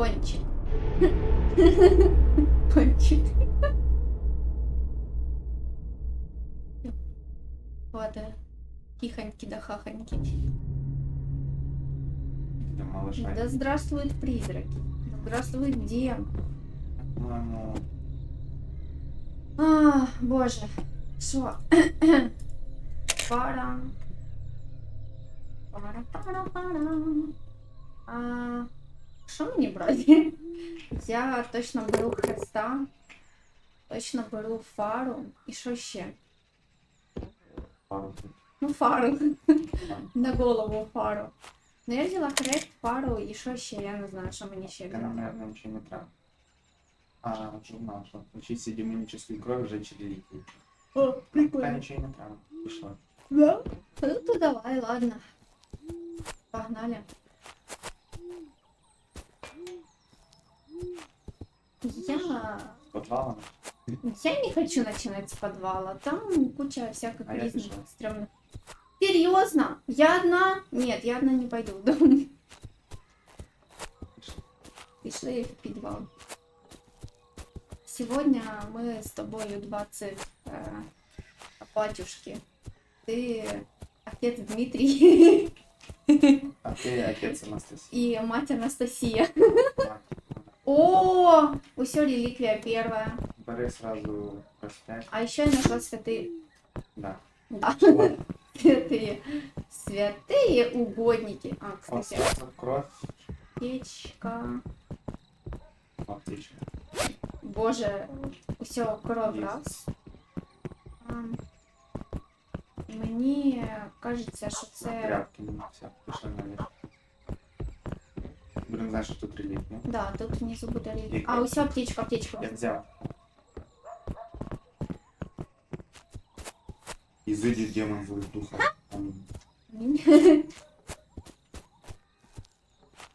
Пончик. Пончик. Ладно. Тихоньки да хахоньки. Для малыша. Да здравствуют призраки. Да здравствует демон. По-моему, А, боже. Що? Пара. Пара, пара, пара. А, що мені брати? Я точно беру хреста. Точно беру фару. І що ще? тут. Ну, фару. На голову фару. Ну, я взяла хрест, фару і що ще? Я не знаю, що мені ще взяти. наверное, ничего не треба. А, журнал, что? Учиться демоническую кровь, жечь реликвии. О, Пока ничего не треба. Пішло. Да? Ну, то давай, ладно. Погнали. Я... Подвалом? Я не хочу начинать с подвала. Там куча всяких А я разных стрёмных. Серьезно? Я одна? Нет, я одна не пойду в дом. Пришли в подвал. Сегодня мы с тобою 20 э, батюшки. Ты отец Дмитрий А ты отец Анастасии. и мать Анастасия. Так, О, все реликвия первая. Бери сразу проспять. А еще я нашла святые. Да. Да, Вот. святые. Святые угодники. А, Вот кстати, сразу кровь. аптечка. Аптечка. Боже, все, кров Есть. раз. Ам, Мені кажеться, що це. Тряпки. ну, Все, пішли наверх. Будем знать, что тут реликвия. Да, тут внизу буде реліквія. І А, кров. ось аптечка, аптечка. Я взял. Изыди демон злых духов. Аминь.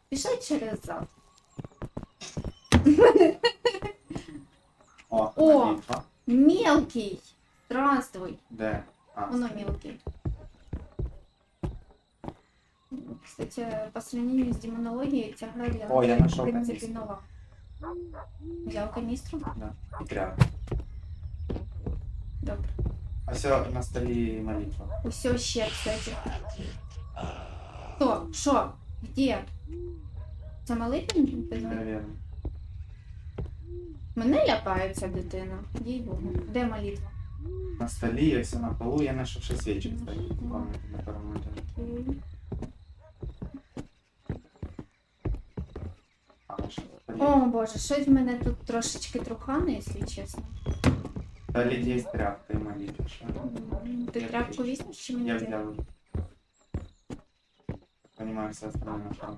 Пішли через зад. О, О! молитва. Мелкий. Здравствуй. Де? А, Воно мелкий. Кстати, по сравнению с демонологией, ця гра для О, я нашел в принципі канистру. нова. Взяв каністру? Да. И тряпки. Добре. А все, на столе молитва. Усьо ще, кстати. Хто? Що? Де? Це малий ти знаєш? Наверное. Мене лякається дитина. Їй Богу. Де молитва? На столе, я все на полу, я нашел 6 свечек стоит в комнате, на. Окей. А, на столе. О боже, щось в мене тут трошечки трухане, якщо чесно. Есть тряпка и молитва. что? Ти Я тряпку взял. візьмеш чи мені? Я ти? взял. Понимаю, все остальное нашел.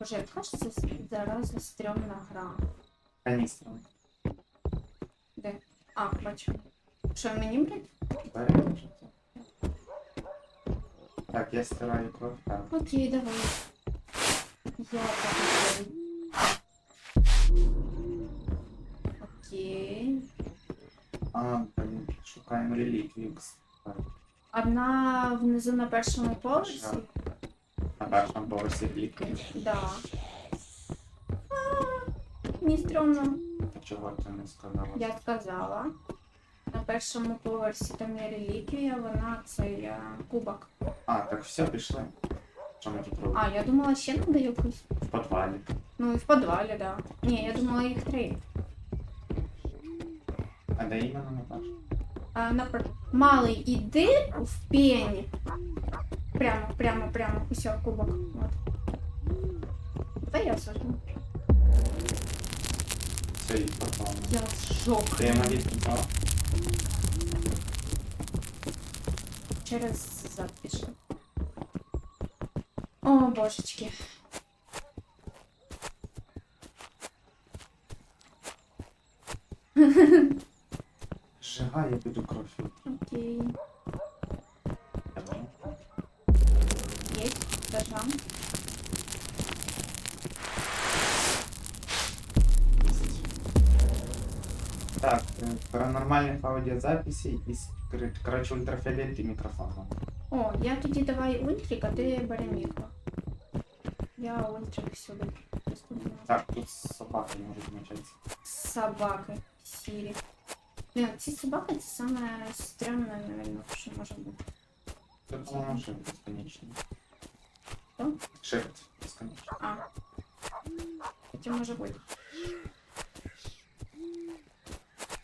Боже, яка ж це зараза стрьомна гра. Канистра. Де? А, бачу. Що мені всё. Так, я стираю кровь. Так. Окей, давай. Я так Окей. А, блин, шукаємо реліквію. Одна внизу на першому поверсі. На першому поверсі реліквії. Да. Мені стрьомно. Чого ти не сказала? Я сказала. На першому поверсі там є реліквія, вона це е, кубок. А, так все, пішли. Що ми тут робимо? А, я думала, ще надо якусь. В підвалі. Ну і в підвалі, да. Ні, я думала їх три. А де іменно на першому? А, напр... Малий, іди в пень. Прямо, прямо, прямо. Усе, кубок. Вот. Давай я. Все, і підвал. Я. Ти я молитву взяла? Через зад. О, божечки. Сжигай, я піду кров. Окей. Давай. Есть. Зажам. Так, э, паранормальных аудиозаписей и, кор- короче, ультрафиолет и микрофон. О, я тоді давай ультрик, а ти бери мікро. Я ультрик сюди. Так, тут собаки можуть мочатися. Собаки. Сірі. Блін, ці собаки це саме стрімне, мабуть, що може бути. Це, по-моєму, шифт безконечний. Що? Шифт безконечний. А. Це може бути.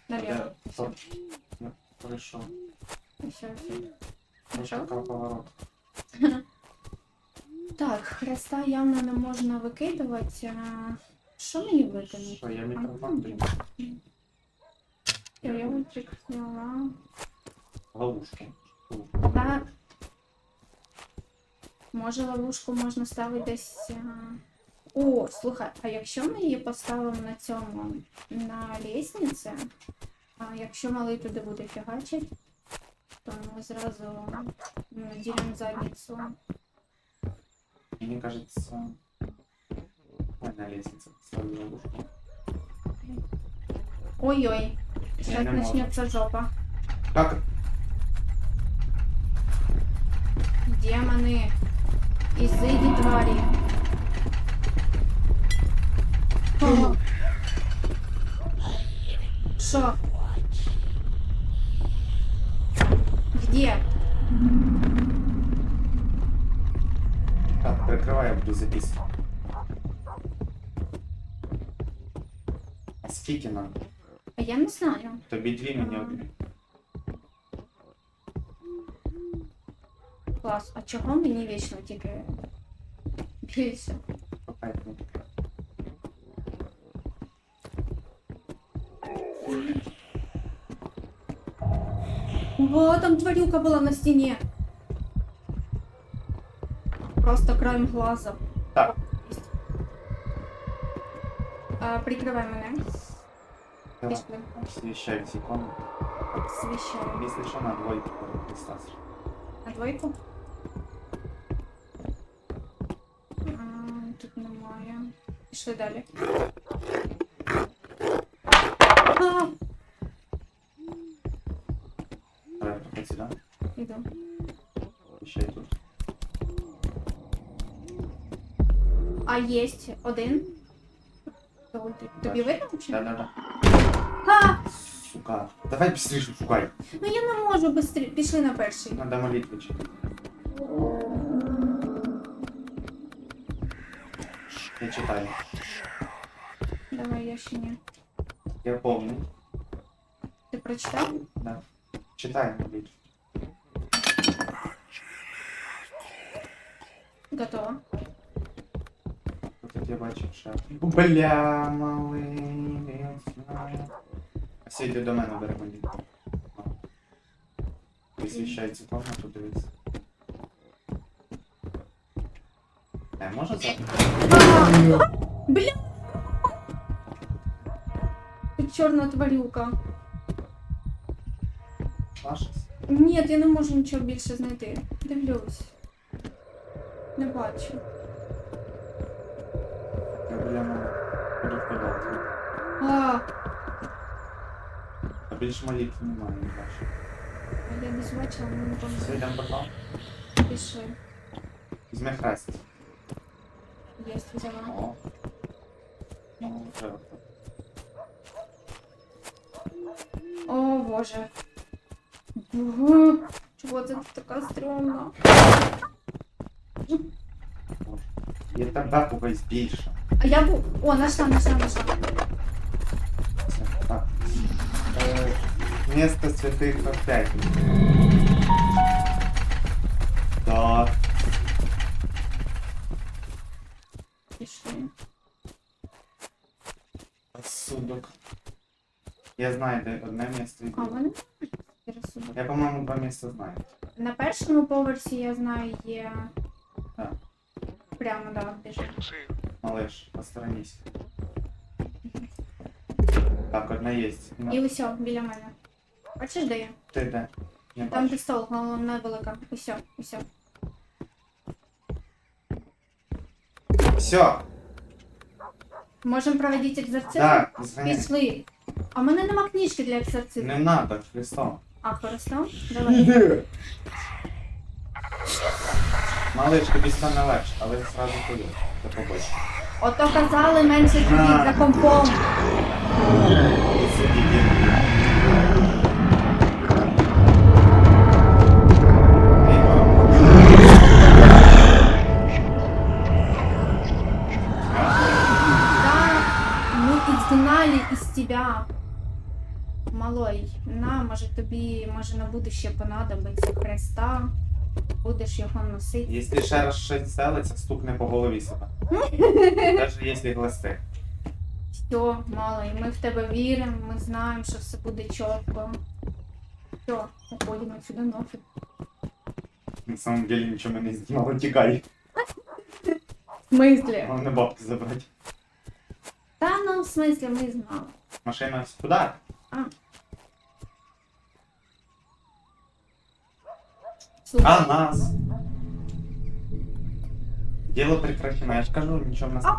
Налево. Де? Все. Стоп. Я прийшов. Все, все. Ось Що? така поворот. Хреста явно не можна викидувати. Що мені викинути? Що, я мікрофон прийму? Я зняла. Ловушку. Ту. Та... Може ловушку можна ставити десь. О, слухай, а якщо ми її поставимо на цьому на лестниці, а якщо малий туди буде фігачить, то ми зразу наділимо задницю. Мені кажется... Ой, на лестнице ловушку. Ой-ой, сейчас начнется жопа. Как? Демоны, изыди твари. О. Шо? Где? Так, прикривай, я буду записувати. А скільки нам? А я не знаю. Тобі дві, мені Ага. одні. Клас. А чого мені вічно тільки більше? По п'ять минут. О, там тварюка була на стіні. Просто краєм глаза. Так. А, прикривай мене. Давай. Пішли. Освіщай всі комнати. Свіщаю. Якщо що, на двойку переписати. На двойку? Тут немає. Пішли далі. А, проходь сюди. іду. Освіщай тут. А єсть один. Тобі видно чи? Да-да-да. А, Сука. Давай быстрее шукай. ну я не можу быстрее. Пішли на перший. Надо молитву читати. Я читаю. Давай я ще не. Я помню. Ти прочитав? Да. Читай молитву. Готово. Я бачив ще. Бля, малий, не знаю. А все йди до мене, молитву. Висвіщай цю комнату, дивись. Е, може. А, Бля! Тут чорна тварюка. Ваша? Ні, я не можу нічого більше знайти. Дивлюсь. Не бачу. Я біля мене. Буду впадати. А, А більше молитви немає, не бачу. я десь бачила, але не Все, пам'ятаю. йдемо портал. Пішли. Візьми хрест. Єсть взяла. О. Ну, вже от. О, боже. Бу. Чого це тут така стрьомна? Боже. Я тебе когось більше. А я був. О, нашла, нашла, нашла. Так. Е, Место святых опять. Так. Пішли. Судок. Я знаю, де одне місце. А, вони? Розсудок. Я, по-моєму, два місця знаю. На першому поверсі я знаю є. Так. Прямо, да, біжить. Малыш, посторонись. Так, одна є. Ну, І усьо, біля мене. Бачиш, де я? ти де? Не Там бачу. де стол, головна велика. Усьо, усьо. Все, Можемо проводити екзорцизм? так, зганяй. Пішли. А в мене нема книжки для екзорцизму. Не надо, Христом. А, хорошо? Давай. Іди. Малыш, тобі стане легше, але зразу ходиш. До побачення. Ото казали менше сидіть за компом. Да, ми изгнали із тебя. Малой, на, може тобі, може на будуще понадобиться хреста. Будеш його носити. Якщо ще раз щось селиться, стукне по голові себе. Навіть якщо гласти. Все, малий, ми в тебе віримо, ми знаємо, що все буде чітко. Все, уходимо сюди нафиг. На самом деле нічого ми не знімали, тікай. В смислі? Головне бабки забрати. Та ну, в смислі, ми знали. Машина сюди. А. Слухай, А нас. Дело прекращено. Я ж кажу, нічого в нас А.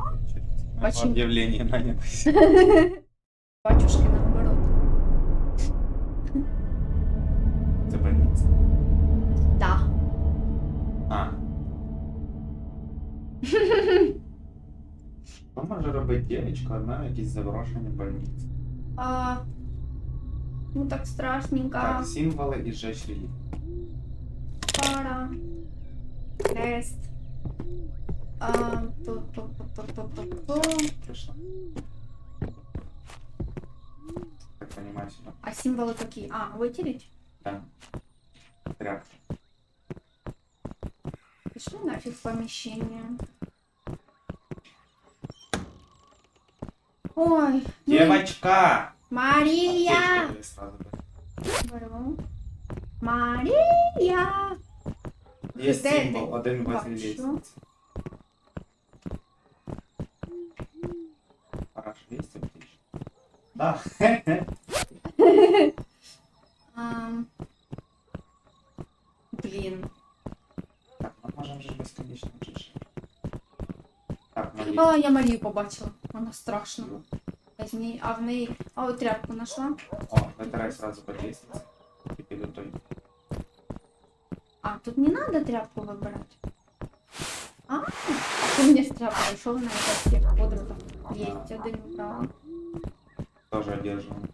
не Бачу. Об'явлення нанятись. батюшки наоборот. Це больниця. Да. А. Що може робити дівчинка одна в якійсь заброшеній больниці? А, ну так страшненько. Так, символи і жечь релігії. пара. Крест. А, по, по, по, по, по, по, по. Прошло. Как понимаю. А символы какие? А, вытереть? Да. Тряпка. Пошли нафиг помещение. Ой. Ну, Девочка! Мария! Мария! Є Де символ, ти? один возле Бачу. Параш, є аптечка? Да. Ам, Блін. Так, ми можемо же безконечно жити. Так, Марія. А, я Марію побачила. Вона страшна. А з ній- А в неї. А от тряпку знайшла. О, вытирай сразу под лестницей. тут не надо тряпку выбирать. А, а ты мне с тряпкой шел на этот всех подруга. Есть один убрала. Тоже одерживаем.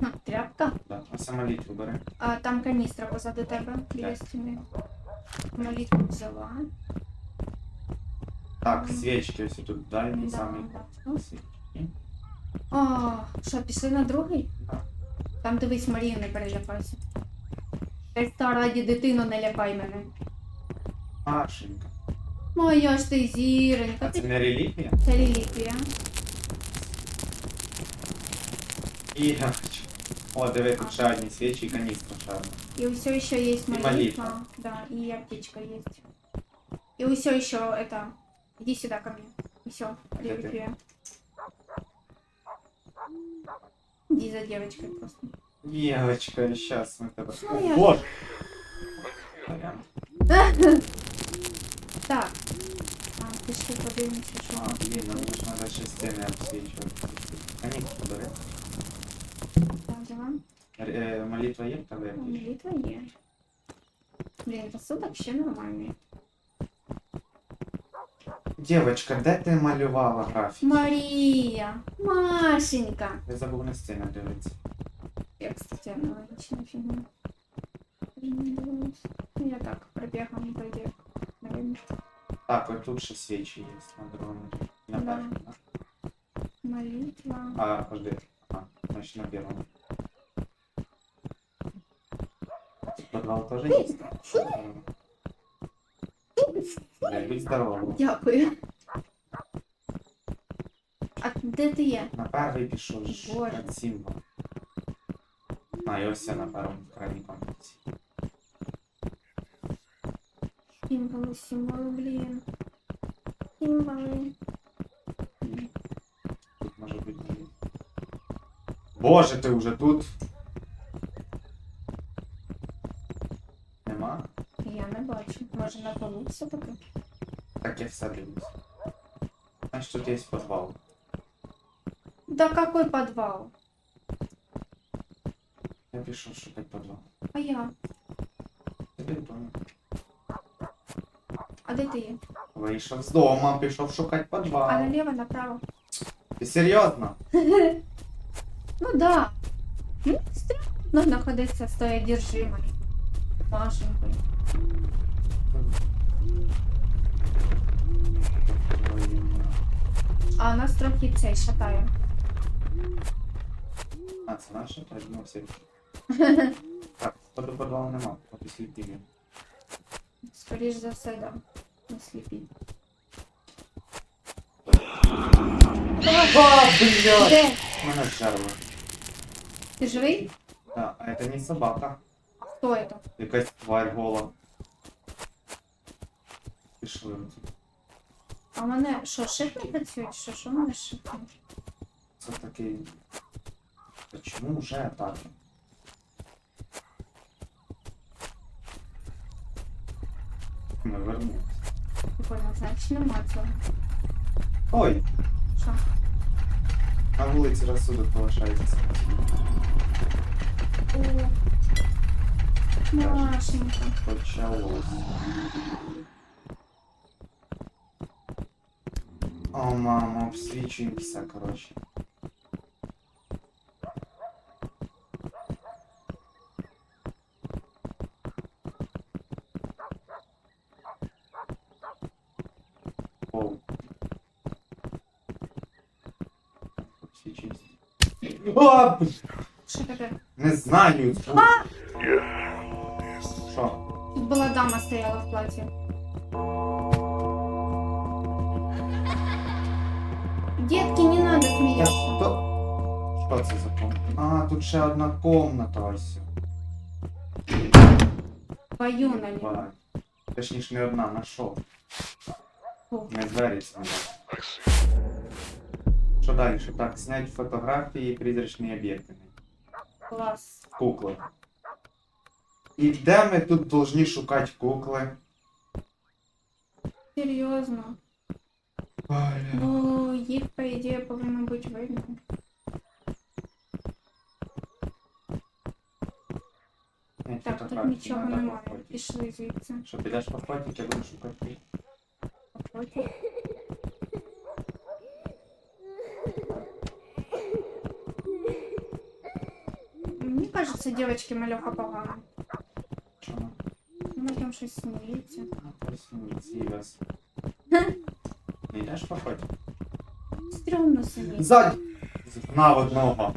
Хм, тряпка. Да. А самоліт бери. А там каністра позаду тебе біля стіни. Молитву взяла. Так, свечки ось тут дальній Да, самий. бачу. Свічки. А, що, пішли на другий? Да. Там дивись, Марію не перелякайся. Христа раді дитину не лякай мене. Машенька. Моя ж ти зіронька, А це ти не реліквія? це реліквія. Ігорч. О, диви, тут ще одні свічі і каністра ще одна. И все еще есть молитва. молитва. Да, и аптечка есть. И все еще это. Иди сюда ко мне. И все, Где ты? реликвия. Иди за девочкой просто. Євочка, щас ми тебе. Ну, О, я- Боже! Варіант. Так. А, пішли подивимося, що. А, блін, нам ж треба ще стіни обсвічувати. Каністра бери. Так, давай. Е, Молитва є в тебе? якась? Молитва є. Блін, посудок ще нормальний. Дівочка, де ти малювала графік? Марія! Машенька! Я забув на стіну дивитися. Я, кстати, аналогичная фигня. Даже не дивилась. Ну, Я так, пробегом пойдет. Наверное. Так, ось тут ще свічі є на другому. На Да. першому, да? Молитва. А, подожди. Ага, значит на первом. Тут Подвал тоже есть? Блядь, будь здоров. Дякую. А де ти є? На перший пішов ж Боже. над символ. А, і ось це на першому крайній комплекті. Символи, символи, блін. Символи. Тут може бути. дві. Боже, ти вже тут? Нема? Я не бачу. Може на полу все-таки? Так я все дивлюсь. Значить тут є підвал. Да какой подвал? Пішов шукати підвал. А я? Тобі вдома. А де ти є? Вийшов з дому, пішов шукати А підвал. налево, направо. Ти серйозно? Ну да. Ну, стрёмно находиться с той одержимой. Машенькой. А нас трохи цей шатає. А, це наше? Так, ну все. Так, походу підвалу нема, поки сліпили. Скоріш за все, да. Не сліпі. А, блядь! Де? Мене зжерло. Ти живий? Да, а це не собака. А хто це? Якась тварь гола. Пішли. А мене що, шиф не працює? чи Що, що мене не? Це такий. Та чому вже так? Ми вернулись. Прикольно, значить нема цього. Ой, Що? на вулиці розсудок залишається. О, Машенька. Почалось. О, мама, обсвічуємося, коротше. Не знаю. Що? Тут була дама стояла в платі. Детки, не надо Я смеяться. що? Що це за комната? А, тут ще одна комната ось. Бою на нього. Бать. Точніше не одна, нашов. Фу. Не двері сняли. Що далі? Так, снять фотографії, призрачні об'єкти. Клас. Кукли. І де ми тут повинні шукати кукли? Серйозно. Бля. Ну, їх, по ідеї, повинно бути видно. Снять Так, тут фотографії, нічого надо немає. походити. Пішли звідси. Що, підеш по фотик, я буду шукати. Потім. Кажется, девочки малюха погана. Чому? Вона там щось сміється. Ну. Не йдеш по фотик? Стрьомно собі. Ззаді! Згнав одного.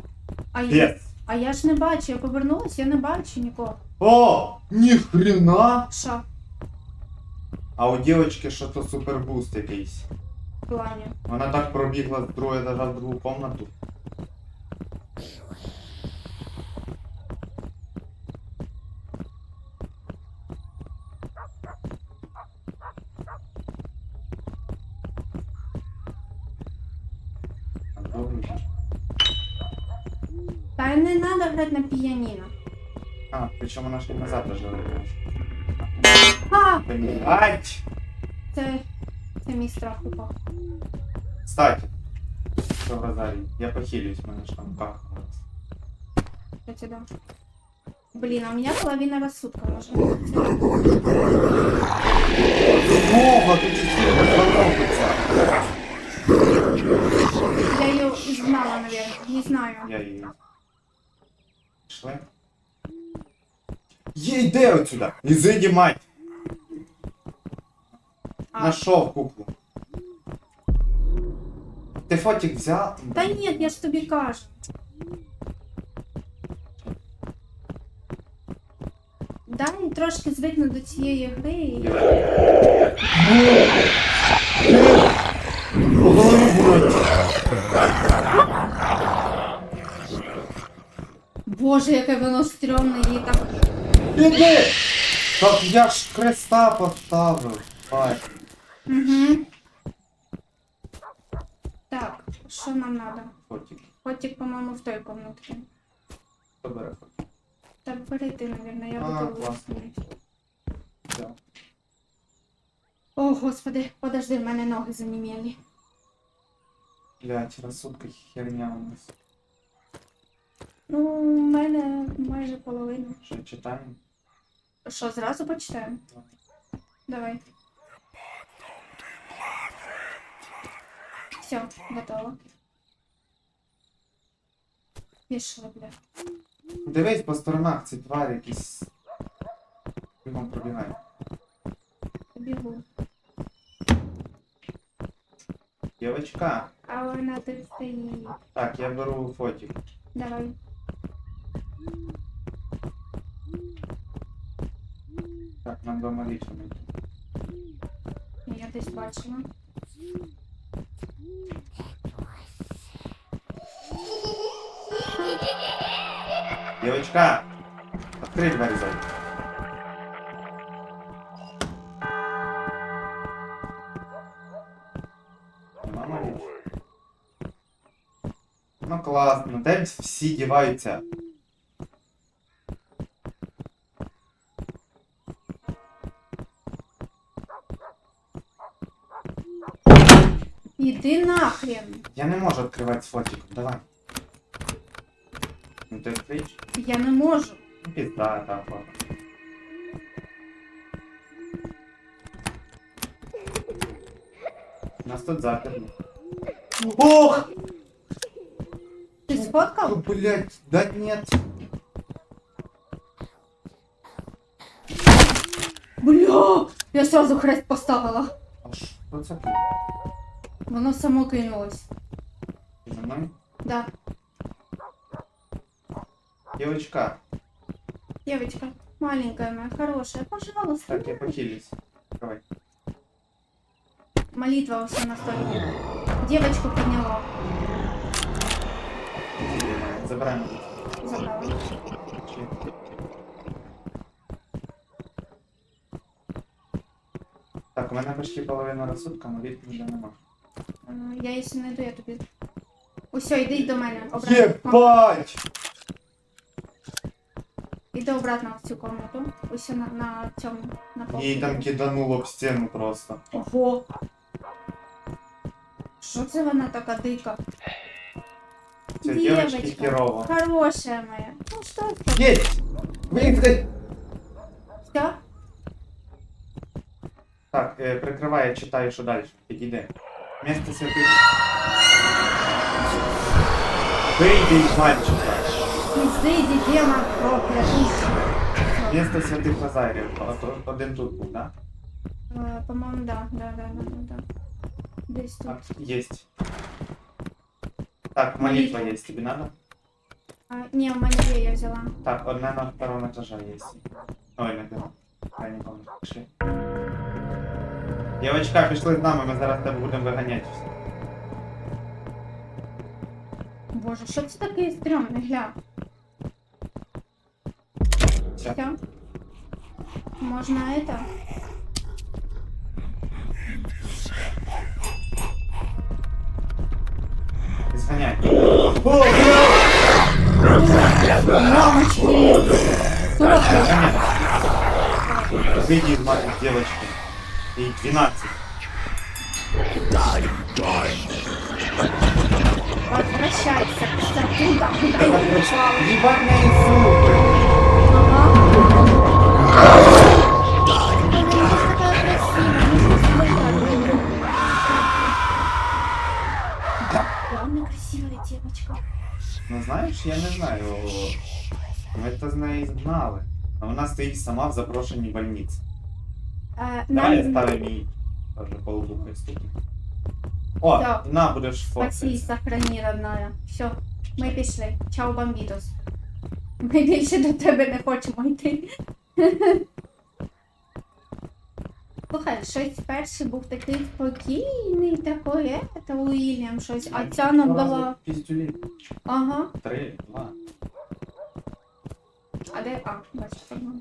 А я, а я ж не бачу, я повернулась, я не бачу нікого. О, ніхрена! Що А у дівчинки що то супербуст якийсь. в плані? Вона так пробігла з другого етажа в другу комнату. грати на піаніно. А, причому вона ж і назад даже вернулась. А! Блять! Це, це мій страх упав. Кстати, що в Розарії? Я похилюсь, в мене ж там кахнулось. Я тебе дам. Блин, а у меня половина рассудка, может. Мова, тут чуть-чуть розломиться. Я ее изгнала, наверное. Не знаю. Я її. Пішли? Є, йди отсюда! Ізиді мать! Нашов куклу. Ти фотик взяв? Та ні, я ж тобі кажу. Дай трошки звикну до цієї гри і. Боже, яке воно стрьомне, її так. Іди! Так я ж креста поставив. Бать. Угу. Так, що нам треба? Фотик. Котик, по-моєму, в той комнатці. Хто бере фотик? Так, бери ти, наверное, я А, буду класно. О, господи, подожди, в мене ноги заніміли. Блять, розсудка херня у нас. Ну, у мене майже половина. Що читаємо? Що, зразу почитаємо? Давай. Все, готово. Пішли, бля. Дивись по сторонах, ці тварі якісь. Бігом пробігай. Бігу. Дівочка. А вона тут стоїть. Так, я беру фотик. Давай. Так, нам дома лічно. Я десь бачила. Девочка! Открой дверь зайди. Ну класно, де всі діваються? Іди нахрен. Я не можу відкривати з фотиком, давай. Ну ти відкриєш? Я не можу. Ну, Пізда, та фото. Нас тут заперли. Ох! Ти сфоткав? Блять, да нет. Бля! Я сразу хрест поставила. А що це? Воно само кинулось. Ти за мною? Да. Девочка, Девочка, маленькая моя, хорошая, пожалуйста. так, я похилюсь. Давай. Молитва у всем на столике. Девочку подняла. Забираємо. Забрала. Так, у мене почти половина розсудка, але відповіді нема. Е, Я її знайду, я тобі. Усе, йди до мене. Обратно. Єбать! Іди обратно в цю комнату. Усе на, на цьому. На полці. Їй там кидануло в стіну просто. Ого. Що це вона така дика? Це Девочка. дівчинки херово. Хорошая моя. Ну що це? Єсть! Блін, ти- Все? Так, е, прикривай, я читаю, що далі. Підійди. Місто святих. Вийди із мальчика. Пізди, демон проклятий. Місто святих Лазарів. От- Один тут був, да? Е, По-моєму, да, да, да, да, да, да. Десь тут. Так, єсть. Так, молитва є, тобі надо? А, ні, у мене є, я взяла. Так, одна на втором этаже есть. Ой, не дивно. Я не помню. Пішли. Дівчатка, пішли з нами, ми зараз тебе будемо виганяти. Боже, що це таке стрьомне, гля? Все. Можна это? Зганяй. Мамочки! Выйди из матери девочки. Ей 12 возвращайся туда, куда я пришла. Ебать на Иисус! Главное, красивая девочка. Ну знаєш, я не знаю. Ми то з неї знали. А вона стоїть сама в запрошеній больниці. Е, Давай нам ставимо їй теж по лбу хай стукне. О, Да. на, будеш таксі фоткати. сохрані, родная. Все, ми пішли. Чао, бамбітос. Ми більше до тебе не хочемо йти. Слухай, щось перший був такий спокійний, такий, это Уільям щось, а ця нам була. Піздюлі. Ага. Три, два. А де. А, бачу, по-моєму.